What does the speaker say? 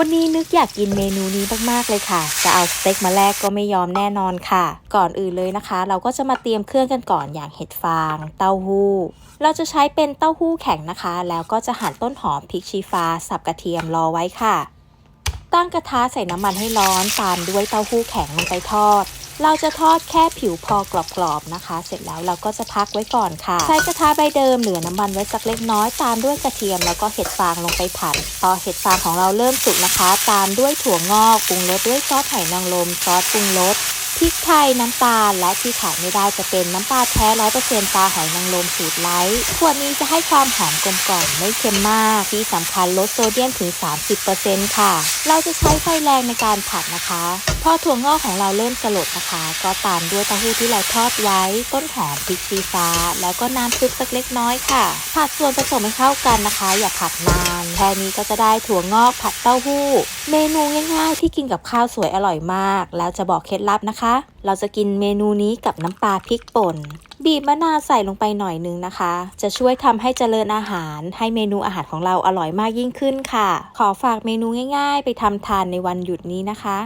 วันนี้นึกอยากกินเมนูนี้มากๆเลยค่ะ จะเอาสเต็กมาแลกก็ไม่ยอมแน่นอนค่ะ ก่อนอื่นเลยนะคะ เราก็จะมาเตรียมเครื่องกันก่อนอย่างเห็ดฟาง เต้าหู้ เราจะใช้เป็นเต้าหู้แข็งนะคะ แล้วก็จะหั่นต้นหอมพริกชี้ฟ้า สับกระเทียมรอไว้ค่ะ ตั้งกระทะใส่น้ำมันให้ร้อนตามด้วยเต้าหู้แข็งลงไปทอด เราจะทอดแค่ผิวพอกรอบๆนะคะ เสร็จแล้วเราก็จะพักไว้ก่อนค่ะ ใช้กระทะใบเดิมเหลือน้ำมันไว้สักเล็กน้อยตามด้วยกระเทียมแล้วก็เห็ดฟางลงไปผัดพอเห็ดฟางของเราเริ่มสุกนะคะ ตามด้วยถั่วงอกปรุงรสด้วยซอสไหนางรมซอสปรุงรสพริกไทยน้ำตาลและที่ขาดไม่ได้จะเป็นน้ำปลาแท้ร้อยเปอร์เซ็นต์ปลาหอยนางรมสูตรไลท์ขวดนี้จะให้ความหอมกลมกล่อมไม่เค็มมาก ที่สำคัญลดโซเดียมถึง 30%ค่ะ เราจะใช้ไฟแรงในการผัดนะคะพอถั่วงอกของเราเริ่มสลดนะคะ ก็ตามด้วยเต้าหู้ที่เราทอดไว้ ต้นหอมพริกชี้ฟ้า แล้วก็น้ำซุปสักเล็กน้อยค่ะ ผัดส่วนผสมให้เข้ากันนะคะ อย่าผัดนานแค่นี้ก็จะได้ถั่วงอกผัดเต้าหู้ เมนูง่ายๆ ที่กินกับข้าวสวยอร่อยมาก แล้วจะบอกเคล็ดลับนะคะ เราจะกินเมนูนี้กับน้ำปลาพริกป่นบีบมะนาวใส่ลงไปหน่อยนึงนะคะ จะช่วยทำให้เจริญอาหาร ให้เมนูอาหารของเราอร่อยมากยิ่งขึ้นค่ะ ขอฝากเมนูง่าย ๆ ไปทำทานในวันหยุดนี้นะคะ